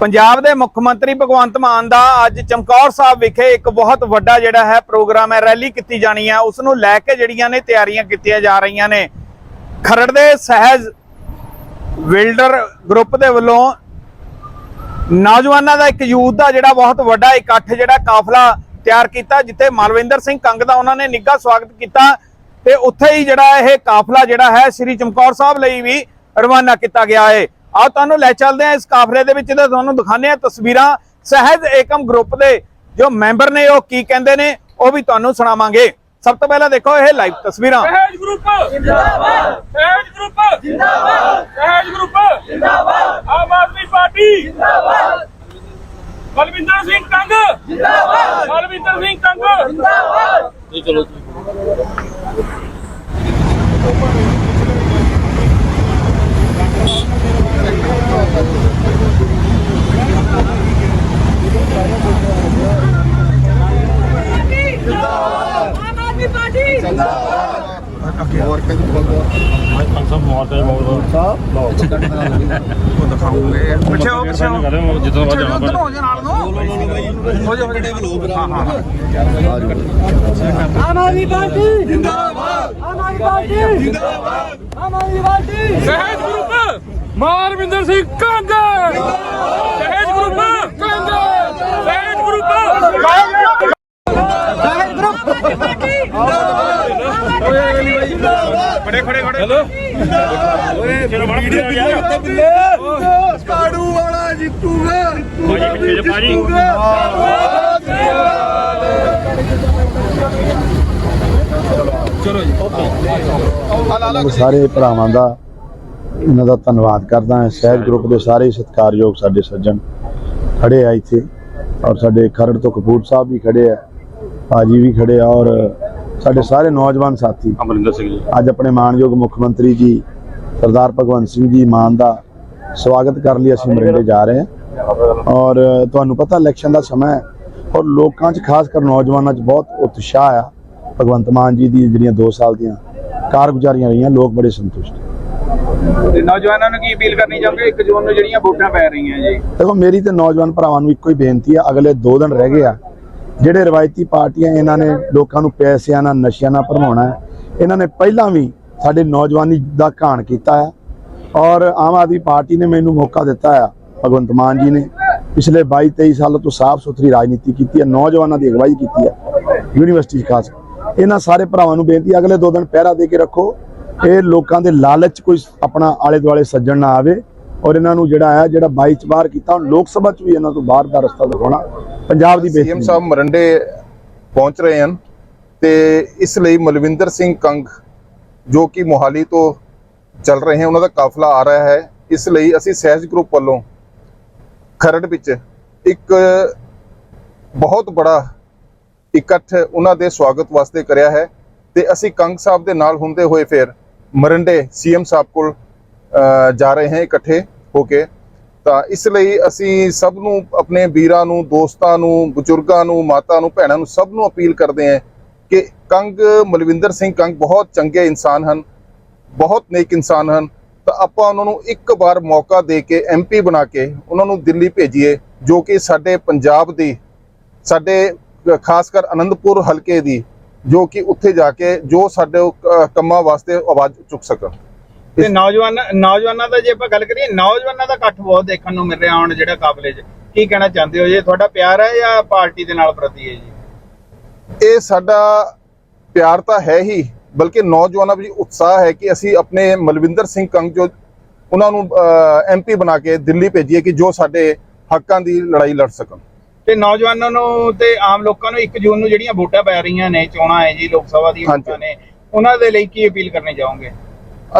ਪੰਜਾਬ ਦੇ ਮੁੱਖ ਮੰਤਰੀ ਭਗਵੰਤ ਮਾਨ ਦਾ ਅੱਜ ਚਮਕੌਰ ਸਾਹਿਬ ਵਿਖੇ ਇੱਕ ਬਹੁਤ ਵੱਡਾ ਜਿਹੜਾ ਹੈ ਪ੍ਰੋਗਰਾਮ ਹੈ, ਰੈਲੀ ਕੀਤੀ ਜਾਣੀ ਹੈ। ਉਸ ਨੂੰ ਲੈ ਕੇ ਜਿਹੜੀਆਂ ਨੇ ਤਿਆਰੀਆਂ ਕੀਤੀਆਂ ਜਾ ਰਹੀਆਂ ਨੇ। ਖਰੜ ਦੇ ਸਹਿਜ ਵਿਲਡਰ ਗਰੁੱਪ ਦੇ ਵੱਲੋਂ ਨੌਜਵਾਨਾਂ ਦਾ ਇੱਕ ਯੂਥ ਦਾ ਜਿਹੜਾ ਬਹੁਤ ਵੱਡਾ ਇਕੱਠ ਜਿਹੜਾ ਕਾਫਲਾ ਤਿਆਰ ਕੀਤਾ, ਜਿੱਥੇ ਮਲਵਿੰਦਰ ਸਿੰਘ ਕੰਗ ਦਾ ਉਹਨਾਂ ਨੇ ਨਿੱਘਾ ਸਵਾਗਤ ਕੀਤਾ ਤੇ ਉੱਥੇ ਹੀ ਜਿਹੜਾ ਇਹ ਕਾਫਲਾ ਜਿਹੜਾ ਹੈ, ਸ੍ਰੀ ਚਮਕੌਰ ਸਾਹਿਬ ਲਈ ਵੀ ਰਵਾਨਾ ਕੀਤਾ ਗਿਆ ਹੈ। ਆਓ ਤੁਹਾਨੂੰ ਲੈ ਚੱਲਦੇ ਹਾਂ ਇਸ ਕਾਫਲੇ ਦੇ ਵਿੱਚ ਤੇ ਤੁਹਾਨੂੰ ਦਿਖਾਉਂਦੇ ਹਾਂ ਤਸਵੀਰਾਂ ਸਹਿਜ ਏਕਮ ਗਰੁੱਪ ਦੇ ਜੋ ਮੈਂਬਰ ਨੇ ਉਹ ਕੀ ਕਹਿੰਦੇ ਨੇ ਉਹ ਵੀ ਤੁਹਾਨੂੰ ਸੁਣਾਵਾਂਗੇ। ਸਭ ਤੋਂ ਪਹਿਲਾਂ ਦੇਖੋ ਇਹ ਲਾਈਵ ਤਸਵੀਰਾਂ। ਸਹਿਜ ਗਰੁੱਪ! ਜਿੰਦਾਬਾਦ ਸਹਿਜ ਗਰੁੱਪ! ਜਿੰਦਾਬਾਦ ਸਹਿਜ ਗਰੁੱਪ! ਜਿੰਦਾਬਾਦ ਆਮ ਆਦਮੀ ਪਾਰਟੀ! ਜਿੰਦਾਬਾਦ ਬਲਵਿੰਦਰ ਸਿੰਘ ਕੰਗ ਜਿੰਦਾਬਾਦ ਬਲਵਿੰਦਰ ਸਿੰਘ ਕੰਗ ਜਿੰਦਾਬਾਦ ਆਮ ਆਦਮੀ ਪਾਰਟੀ ਪਿੱਛੇ ਹੋ ਪਿੱਛੇ ਹੋ ਜਿੱਦੋਂ ਬਾਅਦ ਜਾਣਾ ਪੈਣਾ ਹੋ ਜਾ ਨਾਲ ਨੂੰ ਹੋ ਜਾ ਹਾਂ ਹਾਂ ਆਮ ਆਦਮੀ ਪਾਰਟੀ ਜਿੰਦਾਬਾਦ ਆਮ ਆਦਮੀ ਪਾਰਟੀ ਜਿੰਦਾਬਾਦ Aam Aadmi party Sahaj group Marvinder Singh Kang Sahaj group Kang ਸਹਿਜ ਗਰੁੱਪ ਖੜੇ ਖੜੇ ਖੜੇ। ਹੈਲੋ। ਚਲੋ ਬੜਾ ਵੀਡੀਓ ਗਿਆ ਕਾੜੂ ਵਾਲਾ ਜਿੱਤੂਗਾ ਭਾਜੀ ਪਿੱਛੇ ਜੇ। ਭਾਜੀ ਸਾਰੇ ਭਰਾਵਾਂ ਦਾ ਇਹਨਾਂ ਦਾ ਧੰਨਵਾਦ ਕਰਦਾ ਹਾਂ। ਸਹਿਜ ਗਰੁੱਪ ਦੇ ਸਾਰੇ ਸਤਿਕਾਰਯੋਗ ਸਾਡੇ ਸੱਜਣ ਖੜੇ ਆ ਇੱਥੇ ਔਰ ਸਾਡੇ ਖਰੜ ਤੋਂ ਕਪੂਰ ਸਾਹਿਬ ਵੀ ਖੜੇ ਆ ਭਾਜੀ ਵੀ ਖੜੇ ਆ ਔਰ ਸਾਡੇ ਸਾਰੇ ਨੌਜਵਾਨ ਸਾਥੀ। ਅਮਰਿੰਦਰ ਸਿੰਘ ਜੀ। ਅੱਜ ਆਪਣੇ ਮਾਨਯੋਗ ਮੁੱਖ ਮੰਤਰੀ ਜੀ ਸਰਦਾਰ ਭਗਵੰਤ ਸਿੰਘ ਜੀ ਮਾਨ ਦਾ ਸਵਾਗਤ ਕਰਨ ਲਈ ਅਸੀਂ ਮਰਿੰਡੇ ਜਾ ਰਹੇ ਹਾਂ। ਔਰ ਤੁਹਾਨੂੰ ਪਤਾ ਇਲੈਕਸ਼ਨ ਦਾ ਸਮਾਂ ਹੈ ਔਰ ਲੋਕਾਂ 'ਚ ਖਾਸ ਕਰ ਨੌਜਵਾਨਾਂ 'ਚ ਬਹੁਤ ਉਤਸ਼ਾਹ ਆ। ਭਗਵੰਤ ਮਾਨ ਜੀ ਦੀ ਜਿਹੜੀਆਂ 2 ਸਾਲ ਦੀਆਂ ਕਾਰਗੁਜ਼ਾਰੀਆਂ ਰਹੀਆਂ ਲੋਕ ਬੜੇ ਸੰਤੁਸ਼ਟ। ਤੇ ਨੌਜਵਾਨਾਂ ਨੂੰ ਕੀ ਅਪੀਲ ਕਰਨੀ ਚਾਹੋਗੇ? 1 ਜੂਨ ਨੂੰ ਜਿਹੜੀਆਂ ਵੋਟਾਂ ਪੈ ਰਹੀਆਂ ਜੀ। ਦੇਖੋ, ਮੇਰੀ ਤੇ ਨੌਜਵਾਨ ਭਰਾਵਾਂ ਨੂੰ ਇੱਕੋ ਹੀ ਬੇਨਤੀ ਆ, ਅਗਲੇ 2 ਦਿਨ ਰਹਿ ਗਏ ਆ, ਜਿਹੜੇ ਰਵਾਇਤੀ ਪਾਰਟੀਆਂ ਇਹਨਾਂ ਨੇ ਲੋਕਾਂ ਨੂੰ ਪੈਸਿਆਂ ਨਾਲ, ਨਸ਼ਿਆਂ ਨਾਲ ਭਰਮਾਉਣਾ ਇਹਨਾਂ ਨੇ ਪਹਿਲਾਂ ਵੀ ਸਾਡੇ ਨੌਜਵਾਨੀ ਦਾ ਘਾਣ ਕੀਤਾ ਆ ਔਰ ਆਮ ਆਦਮੀ ਪਾਰਟੀ ਨੇ ਮੈਨੂੰ ਮੌਕਾ ਦਿੱਤਾ ਆ, ਭਗਵੰਤ ਮਾਨ ਜੀ ਨੇ ਪਿਛਲੇ 22 23 ਸਾਲਾਂ ਤੋਂ ਸਾਫ਼ ਸੁਥਰੀ ਰਾਜਨੀਤੀ ਕੀਤੀ ਹੈ, ਨੌਜਵਾਨਾਂ ਦੀ ਅਗਵਾਈ ਕੀਤੀ ਹੈ, ਯੂਨੀਵਰਸਿਟੀ ਖਾਸ। ਇਹਨਾਂ ਸਾਰੇ ਭਰਾਵਾਂ ਨੂੰ ਬੇਨਤੀ ਅਗਲੇ 2 ਦਿਨ ਪਹਿਰਾ ਦੇ ਕੇ ਰੱਖੋ ਇਹ ਲੋਕਾਂ ਦੇ ਲਾਲਚ ਕੋਈ ਆਪਣਾ ਆਲੇ ਦੁਆਲੇ ਸੱਜਣ ਨਾ ਆਵੇ ਔਰ ਇਹਨਾਂ ਨੂੰ ਜਿਹੜਾ ਹੈ ਜਿਹੜਾ 22 ਚ ਬਾਹਰ ਕੀਤਾ ਹੁਣ ਲੋਕ ਸਭਾ 'ਚ ਵੀ ਇਹਨਾਂ ਤੋਂ ਬਾਹਰ ਦਾ ਰਸਤਾ ਦਿਖਾਉਣਾ ਪੰਜਾਬ ਦੀ ਸੀਐਮ ਬੇਇੱਜ਼ਤੀ। ਸਾਹਿਬ ਮਰੰਡੇ ਪਹੁੰਚ ਰਹੇ ਹਨ ਤੇ ਇਸ ਲਈ ਮਲਵਿੰਦਰ ਸਿੰਘ ਕੰਗ ਜੋ ਕਿ ਮੋਹਾਲੀ ਤੋਂ ਚੱਲ ਰਹੇ ਹਨ ਉਹਨਾਂ ਦਾ ਕਾਫਲਾ ਆ ਰਿਹਾ ਹੈ। ਇਸ ਲਈ ਅਸੀਂ ਸਹਿਜ ਗਰੁੱਪ ਵੱਲੋਂ ਖਰੜ ਵਿੱਚ ਇੱਕ ਬਹੁਤ ਬੜਾ ਇਕੱਠ ਉਹਨਾਂ ਦੇ ਸਵਾਗਤ ਵਾਸਤੇ ਕਰਿਆ ਹੈ ਤੇ ਅਸੀਂ ਕੰਗ ਸਾਹਿਬ ਦੇ ਨਾਲ ਹੁੰਦੇ ਹੋਏ ਫਿਰ ਮਰੰਡੇ ਸੀਐਮ ਸਾਹਿਬ ਕੋਲ ਜਾ ਰਹੇ ਹਾਂ ਇਕੱਠੇ ਹੋ ਕੇ। ਤਾਂ ਇਸ ਲਈ ਅਸੀਂ ਸਭ ਨੂੰ, ਆਪਣੇ ਵੀਰਾਂ ਨੂੰ, ਦੋਸਤਾਂ ਨੂੰ, ਬਜ਼ੁਰਗਾਂ ਨੂੰ, ਮਾਤਾ ਨੂੰ, ਭੈਣਾਂ ਨੂੰ ਸਭ ਨੂੰ ਅਪੀਲ ਕਰਦੇ ਹਾਂ ਕਿ ਕੰਗ ਮਲਵਿੰਦਰ ਸਿੰਘ ਕੰਗ ਬਹੁਤ ਚੰਗੇ ਇਨਸਾਨ ਹਨ, ਬਹੁਤ ਨੇਕ ਇਨਸਾਨ ਹਨ। ਤਾਂ ਆਪਾਂ ਉਹਨਾਂ ਨੂੰ ਇੱਕ ਵਾਰ ਮੌਕਾ ਦੇ ਕੇ ਐਮਪੀ ਬਣਾ ਕੇ ਉਹਨਾਂ ਨੂੰ ਦਿੱਲੀ ਭੇਜੀਏ, ਜੋ ਕਿ ਸਾਡੇ ਪੰਜਾਬ ਦੀ, ਸਾਡੇ, ਖਾਸ ਕਰ ਅਨੰਦਪੁਰ ਹਲਕੇ ਦੀ ਜੋ ਕਿ ਉੱਥੇ ਜਾ ਕੇ ਜੋ ਸਾਡੇ ਕੰਮਾਂ ਵਾਸਤੇ ਆਵਾਜ਼ ਚੁੱਕ ਸਕਣ। ਤੇ ਨੌਜਵਾਨ ਨੌਜਵਾਨਾਂ ਦਾ ਜੇ ਆਪਾਂ ਗੱਲ ਕਰੀਏ ਨੌਜਵਾਨਾਂ ਦਾ ਇਕੱਠ ਬਹੁਤ ਦੇਖਣ ਨੂੰ ਮਿਲ ਰਿਹਾ ਹੁਣ ਜਿਹੜਾ ਕਾਬਲੇ 'ਚ। ਕੀ ਕਹਿਣਾ ਚਾਹੁੰਦੇ ਹੋ? ਜੀ ਤੁਹਾਡਾ ਪਿਆਰ ਹੈ ਜਾਂ ਪਾਰਟੀ ਦੇ ਨਾਲ ਪ੍ਰਤੀ ਹੈ ਜੀ? ਇਹ ਸਾਡਾ ਪਿਆਰ ਤਾਂ ਹੈ ਹੀ ਬਲਕਿ ਨੌਜਵਾਨਾਂ ਵਿੱਚ ਉਤਸ਼ਾਹ ਹੈ ਕਿ ਅਸੀਂ ਆਪਣੇ ਮਲਵਿੰਦਰ ਸਿੰਘ ਕੰਗ ਜੋ ਉਹਨਾਂ ਨੂੰ ਐਮਪੀ ਬਣਾ ਕੇ ਦਿੱਲੀ ਭੇਜੀਏ ਕਿ ਜੋ ਸਾਡੇ ਹੱਕਾਂ ਦੀ ਲੜਾਈ ਲੜ ਸਕਣ। ਤੇ ਨੌਜਵਾਨਾਂ ਨੂੰ ਤੇ ਆਮ ਲੋਕਾਂ ਨੂੰ 1 ਜੂਨ ਨੂੰ ਜਿਹੜੀਆਂ ਵੋਟਾਂ ਪੈ ਰਹੀਆਂ ਨੇ ਚੋਣਾਂ ਹੈ ਜੀ ਲੋਕ ਸਭਾ ਦੀਆਂ। ਵੋਟਾਂ ਨੇ ਉਹਨਾਂ ਦੇ ਲਈ ਕੀ ਅਪੀਲ ਕਰਨੀ ਚਾਹੋਗੇ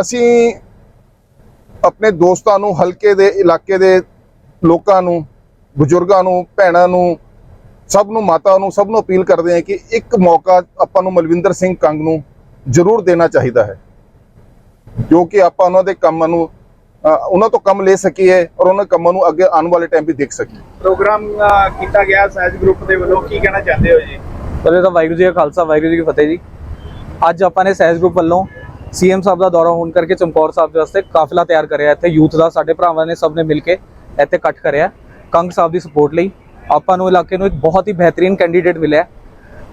ਅਸੀਂ ਆਪਣੇ ਦੋਸਤਾਂ ਨੂੰ ਹਲਕੇ ਦੇ ਇਲਾਕੇ ਦੇ ਲੋਕਾਂ ਨੂੰ ਬਜ਼ੁਰਗਾਂ ਨੂੰ ਭੈਣਾਂ ਨੂੰ ਸਭ ਨੂੰ ਮਾਤਾ ਨੂੰ ਸਭ ਨੂੰ ਅਪੀਲ ਕਰਦੇ ਹਾਂ ਕਿ ਇੱਕ ਮੌਕਾ ਆਪਾਂ ਨੂੰ ਮਲਵਿੰਦਰ ਸਿੰਘ ਕੰਗ ਨੂੰ ਜ਼ਰੂਰ ਦੇਣਾ ਚਾਹੀਦਾ ਹੈ ਜੋ ਕਿ ਆਪਾਂ ਉਹਨਾਂ ਦੇ ਕੰਮਾਂ ਨੂੰ ਉਹਨਾਂ ਤੋਂ ਕੰਮ ਲੈ ਸਕੀਏ ਔਰ ਉਹਨਾਂ ਦੇ ਕੰਮਾਂ ਨੂੰ ਅੱਗੇ ਆਉਣ ਵਾਲੇ ਟਾਈਮ ਵੀ ਦੇਖ ਸਕੀਏ। ਪ੍ਰੋਗਰਾਮ ਕੀਤਾ ਗਿਆ ਸਹਿਜ ਗਰੁੱਪ ਦੇ ਵੱਲੋਂ ਕੀ ਕਹਿਣਾ ਚਾਹੁੰਦੇ ਹੋ ਜੀ? ਪਹਿਲੇ ਤਾਂ ਵਾਹਿਗੁਰੂ ਜੀ ਕਾ ਖਾਲਸਾ ਵਾਹਿਗੁਰੂ ਜੀ ਕੀ ਫਤਿਹ ਜੀ। ਅੱਜ ਆਪਾਂ ਨੇ ਸਹਿਜ ਗਰੁੱਪ ਵੱਲੋਂ ਸੀਐਮ ਸਾਹਿਬ ਦਾ ਦੌਰਾ ਹੋਣ ਕਰਕੇ ਚਮਕੌਰ ਸਾਹਿਬ ਦੇ ਵਾਸਤੇ ਕਾਫਲਾ ਤਿਆਰ ਕਰਿਆ। ਇੱਥੇ ਯੂਥ ਦਾ ਸਾਡੇ ਭਰਾਵਾਂ ਨੇ ਸਭ ਨੇ ਮਿਲ ਕੇ ਇੱਥੇ ਇਕੱਠ ਕਰਿਆ ਕੰਗ ਸਾਹਿਬ ਦੀ ਸਪੋਰਟ ਲਈ। ਆਪਾਂ ਨੂੰ ਇਲਾਕੇ ਨੂੰ ਇੱਕ ਬਹੁਤ ਹੀ ਬਿਹਤਰੀਨ ਕੈਂਡੀਡੇਟ ਮਿਲਿਆ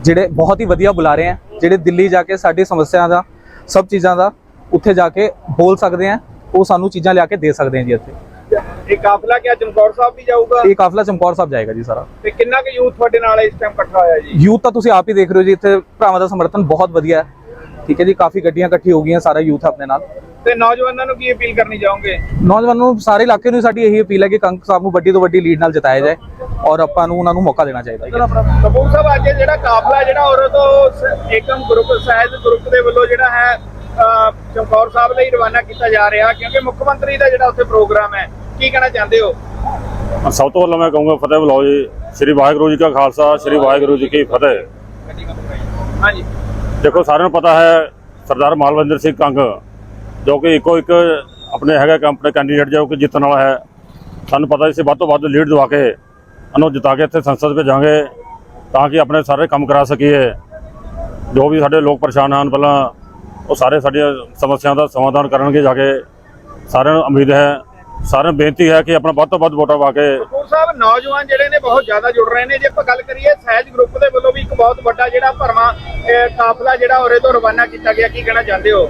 ਜਿਹੜੇ ਬਹੁਤ ਹੀ ਵਧੀਆ ਬੁਲਾ ਰਹੇ ਆ ਜਿਹੜੇ ਦਿੱਲੀ ਜਾ ਕੇ ਸਾਡੀ ਸਮੱਸਿਆ ਦਾ ਸਭ ਚੀਜ਼ਾਂ ਦਾ ਉੱਥੇ ਜਾ ਕੇ ਬੋਲ ਸਕਦੇ ਆ ਉਹ ਸਾਨੂੰ ਚੀਜ਼ਾਂ ਲਿਆ ਕੇ ਦੇ ਸਕਦੇ ਆ ਜੀ ਇੱਥੇ। ਇਹ ਕਾਫਲਾ ਕਿਆ ਚਮਕੌਰ ਸਾਹਿਬ ਵੀ ਜਾਊਗਾ? ਇਹ ਕਾਫਲਾ ਚਮਕੌਰ ਸਾਹਿਬ ਜਾਏਗਾ ਜੀ ਸਾਰਾ। ਤੇ ਕਿੰਨਾ ਕੁ ਯੂਥ ਤੁਹਾਡੇ ਨਾਲ ਇਸ ਟਾਈਮ ਇਕੱਠਾ ਹੋਇਆ ਜੀ? ਯੂਥ ਤਾਂ ਤੁਸੀਂ ਆਪ ਹੀ ਦੇਖ ਰਹੇ ਹੋ ਜੀ ਇੱਥੇ ਭਰਾਵਾਂ ਦਾ ਸਮਰਥਨ ਬਹੁਤ ਵਧੀਆ ਹੈ। ਠੀਕ ਹੈ ਜੀ ਕਾਫੀ ਗੱਡੀਆਂ ਇਕੱਠੀ ਹੋ ਗਈਆਂ ਸਾਰਾ ਯੂਥ ਆਪਣੇ ਨਾਲ। ਤੇ ਨੌਜਵਾਨਾਂ ਨੂੰ ਕੀ ਅਪੀਲ ਕਰਨੀ ਚਾਹੋਗੇ? ਨੌਜਵਾਨਾਂ ਨੂੰ ਸਾਰੇ ਇਲਾਕੇ ਨੂੰ ਸਾਡੀ ਇਹੀ ਅਪੀਲ ਹੈ ਕਿ ਕੰਗ ਸਾਹਿਬ ਨੂੰ ਵੱਡੀ ਤੋਂ ਵੱਡੀ ਲੀਡ ਨਾਲ ਜਿਤਾਇਆ ਜਾਏ ਔਰ ਆਪਾਂ ਨੂੰ ਉਹਨਾਂ ਨੂੰ ਮੌਕਾ ਦੇਣਾ ਚਾਹੀਦਾ ਹੈ ਕਪੂਰ ਸਾਹਿਬ ਅੱਜ ਜਿਹੜਾ ਕਾਫਲਾ ਜਿਹੜਾ ਔਰ ਤੋਂ ਸ- ਏਕਮ ਗਰੁੱਪ ਸਹਿਜ ਗਰੁੱਪ ਦੇ ਵੱਲੋਂ ਜਿਹੜਾ ਹੈ ਚਮਕੌਰ ਸਾਹਿਬ ਲਈ ਰਵਾਨਾ ਕੀਤਾ ਜਾ ਰਿਹਾ ਕਿਉਂਕਿ ਮੁੱਖ ਮੰਤਰੀ ਦਾ ਜਿਹੜਾ ਉੱਥੇ ਪ੍ਰੋਗਰਾਮ ਹੈ ਕੀ ਕਹਿਣਾ ਚਾਹੁੰਦੇ ਹੋ? ਸਭ ਤੋਂ ਪਹਿਲਾਂ ਮੈਂ ਕਹੂੰਗਾ ਫਤਿਹ ਬੁਲਾਓ ਜੀ। ਸ੍ਰੀ ਵਾਹਿਗੁਰੂ ਜੀ ਕਾ ਖਾਲਸਾ ਸ੍ਰੀ ਵਾਹਿਗੁਰੂ ਜੀ ਕੀ ਫਤਿਹ। ਹਾਂਜੀ। ਦੇਖੋ ਸਾਰਿਆਂ ਨੂੰ ਪਤਾ ਹੈ ਸਰਦਾਰ ਮਾਲਵਿੰਦਰ ਸਿੰਘ ਕੰਗ ਜੋ ਕਿ ਇੱਕੋ ਇੱਕ ਆਪਣੇ ਹੈਗਾ ਕਿ ਆਪਣੇ ਕੈਂਡੀਡੇਟ ਜੋ ਕਿ ਜਿੱਤਣ ਵਾਲਾ ਹੈ। ਸਾਨੂੰ ਪਤਾ ਇਸੇ ਵੱਧ ਤੋਂ ਵੱਧ ਲੀਡ ਦਵਾ ਕੇ ਉਹਨੂੰ ਜਿਤਾ ਕੇ ਇੱਥੇ ਸੰਸਦ ਭੇਜਾਂਗੇ ਤਾਂ ਕਿ ਆਪਣੇ ਸਾਰੇ ਕੰਮ ਕਰਾ ਸਕੀਏ। ਜੋ ਵੀ ਸਾਡੇ ਲੋਕ ਪਰੇਸ਼ਾਨ ਹਨ ਪਹਿਲਾਂ ਉਹ ਸਾਰੇ ਸਾਡੀਆਂ ਸਮੱਸਿਆਵਾਂ ਦਾ ਸਮਾਧਾਨ ਕਰਨਗੇ ਜਾ ਕੇ ਸਾਰਿਆਂ ਨੂੰ ਉਮੀਦ ਹੈ ਸਾਰਿਆਂ ਨੂੰ ਬੇਨਤੀ ਹੈ ਕਿ ਆਪਣਾ ਵੱਧ ਤੋਂ ਵੱਧ ਵੋਟਾਂ ਪਾ ਕੇ ਕਪੂਰ ਸਾਹਿਬ ਨੌਜਵਾਨ ਜਿਹੜੇ ਨੇ ਬਹੁਤ ਜ਼ਿਆਦਾ ਜੁੜ ਰਹੇ ਨੇ। ਜੇ ਆਪਾਂ ਗੱਲ ਕਰੀਏ ਸਹਿਜ ਗਰੁੱਪ ਦੇ ਵੱਲੋਂ ਵੀ ਇੱਕ ਬਹੁਤ ਵੱਡਾ ਜਿਹੜਾ ਅਹ, ਕਾਫਲਾ ਜਿਹੜਾ ਉਰੇ ਤੋਂ ਰਵਾਨਾ ਕੀਤਾ ਗਿਆ ਕੀ ਕਹਿਣਾ ਚਾਹੁੰਦੇ ਹੋ?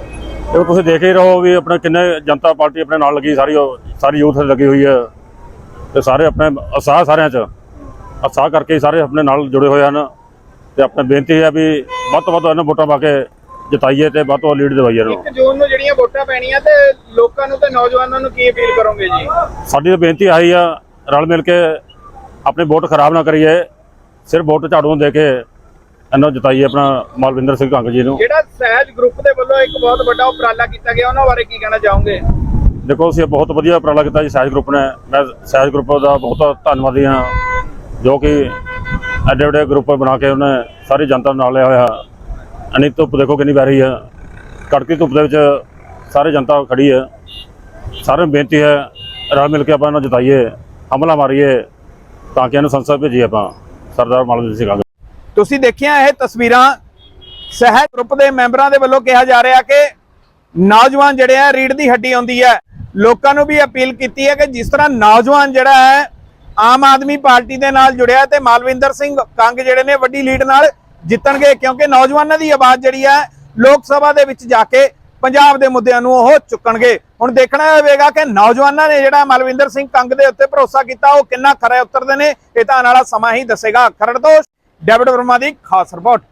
ਇਹ ਤੁਸੀਂ ਦੇਖ ਹੀ ਰਹੋ ਵੀ ਆਪਣੇ ਕਿੰਨੇ ਜਨਤਾ ਪਾਰਟੀ ਆਪਣੇ ਨਾਲ ਲੱਗੀ ਸਾਰੀ ਸਾਰੀ ਯੂਥ ਲੱਗੀ ਹੋਈ ਹੈ। ਤੇ ਸਾਰੇ ਆਪਣੇ ਉਤਸ਼ਾਹ ਸਾਰਿਆਂ 'ਚ ਉਤਸ਼ਾਹ ਕਰਕੇ ਸਾਰੇ ਆਪਣੇ ਨਾਲ ਜੁੜੇ ਹੋਏ ਹਨ। ਤੇ ਆਪਣੇ ਬੇਨਤੀ ਹੈ ਵੀ ਵੱਧ ਤੋਂ ਵੱਧ ਇਹਨਾਂ ਵੋਟਾਂ ਪਾ ਕੇ ਜਿਤਾਈਏ ਤੇ ਵੱਧ ਤੋਂ ਲੀਡ ਦਿਵਾਈਏ ਇਹਨੂੰ ਇੱਕ ਜੂਨ ਨੂੰ ਜਿਹੜੀਆਂ ਵੋਟਾਂ ਪੈਣੀਆਂ ਤੇ ਲੋਕਾਂ ਨੂੰ ਤੇ ਨੌਜਵਾਨਾਂ ਨੂੰ ਕੀ ਅਪੀਲ ਕਰੋਗੇ ਜੀ? ਸਾਡੀ ਤਾਂ ਬੇਨਤੀ ਆਈ ਆ ਰਲ ਮਿਲ ਕੇ ਆਪਣੀ ਵੋਟ ਖਰਾਬ ਨਾ ਕਰੀਏ ਸਿਰਫ ਵੋਟ ਝਾੜੂ ਨੂੰ ਦੇ ਕੇ ਇਹਨਾਂ ਨੂੰ ਜਿਤਾਈਏ ਆਪਣਾ ਮਾਲਵਿੰਦਰ ਸਿੰਘ ਕੰਗ ਜੀ ਨੂੰ। ਜਿਹੜਾ ਸਹਿਜ ਗਰੁੱਪ ਦੇ ਵੱਲੋਂ ਇੱਕ ਬਹੁਤ ਵੱਡਾ ਉਪਰਾਲਾ ਕੀਤਾ ਗਿਆ ਉਹਨਾਂ ਬਾਰੇ ਕੀ ਕਹਿਣਾ ਚਾਹੋਗੇ? ਦੇਖੋ ਅਸੀਂ ਬਹੁਤ ਵਧੀਆ ਉਪਰਾਲਾ ਕੀਤਾ ਜੀ ਸਹਿਜ ਗਰੁੱਪ ਨੇ। ਮੈਂ ਸਹਿਜ ਗਰੁੱਪ ਦਾ ਬਹੁਤ ਧੰਨਵਾਦੀ ਹਾਂ ਜੋ ਕਿ ਐਡੇ ਵੱਡੇ ਗਰੁੱਪ ਬਣਾ ਕੇ ਉਹਨੇ ਸਾਰੀ ਜਨਤਾ ਨੂੰ ਨਾਲ ਲਿਆ ਹੋਇਆ। ਅਨੀ ਧੁੱਪ ਦੇਖੋ ਕਿੰਨੀ ਪੈ ਰਹੀ ਹੈ। ਕੜਕੀ ਧੁੱਪ ਦੇ ਵਿੱਚ ਸਾਰੇ ਜਨਤਾ ਖੜੀ ਹੈ। ਸਾਰਿਆਂ ਨੂੰ ਬੇਨਤੀ ਹੈ, ਰਲ ਮਿਲ ਕੇ ਆਪਾਂ ਇਹਨਾਂ ਜਿਤਾਈਏ, ਹਮਲਾ ਮਾਰੀਏ, ਤਾਂ ਕਿ ਇਹਨੂੰ ਸੰਸਦ ਭੇਜੀਏ ਆਪਾਂ। ਸਰਦਾਰ ਮਾਲਵਿੰਦਰ ਸਿੰਘ ਤੁਸੀਂ ਦੇਖਿਆ ਇਹ ਤਸਵੀਰਾਂ ਸਹਿਜ ਗਰੁੱਪ ਦੇ ਮੈਂਬਰਾਂ ਦੇ ਵੱਲੋਂ ਕਿਹਾ ਜਾ ਰਿਹਾ ਕਿ ਨੌਜਵਾਨ ਜਿਹੜੇ ਆ ਰੀੜ ਦੀ ਹੱਡੀ ਹੁੰਦੀ ਹੈ। ਲੋਕਾਂ ਨੂੰ ਵੀ ਅਪੀਲ ਕੀਤੀ ਹੈ ਕਿ ਜਿਸ ਤਰ੍ਹਾਂ ਨੌਜਵਾਨ ਜਿਹੜਾ ਹੈ, ਆਮ ਆਦਮੀ ਪਾਰਟੀ ਦੇ ਨਾਲ ਜੁੜਿਆ ਤੇ ਮਾਲਵਿੰਦਰ ਸਿੰਘ ਕੰਗ ਜਿਹੜੇ ਨੇ ਵੱਡੀ ਲੀਡ ਨਾਲ ਜਿੱਤਣਗੇ, ਕਿਉਂਕਿ ਨੌਜਵਾਨਾਂ ਦੀ ਆਵਾਜ਼ ਜਿਹੜੀ ਹੈ, ਲੋਕ ਸਭਾ ਦੇ ਵਿੱਚ ਜਾ ਕੇ ਪੰਜਾਬ ਦੇ ਮੁੱਦਿਆਂ ਨੂੰ ਉਹ ਚੁੱਕਣਗੇ। ਹੁਣ ਦੇਖਣਾ ਹੋਵੇਗਾ ਕਿ ਨੌਜਵਾਨਾਂ ਨੇ ਜਿਹੜਾ ਮਲਵਿੰਦਰ ਸਿੰਘ ਕੰਗ ਦੇ ਉੱਤੇ ਭਰੋਸਾ ਕੀਤਾ, ਉਹ ਕਿੰਨਾ ਖਰੇ ਉਤਰਦੇ ਨੇ, ਇਹ ਤਾਂ ਆਉਣ ਵਾਲਾ ਸਮਾਂ ਹੀ ਦੱਸੇਗਾ। ਖਰੜ ਤੋਂ ਡੈਵਿਡ ਵਰਮਾ ਦੀ ਖਾਸ ਰਿਪੋਰਟ।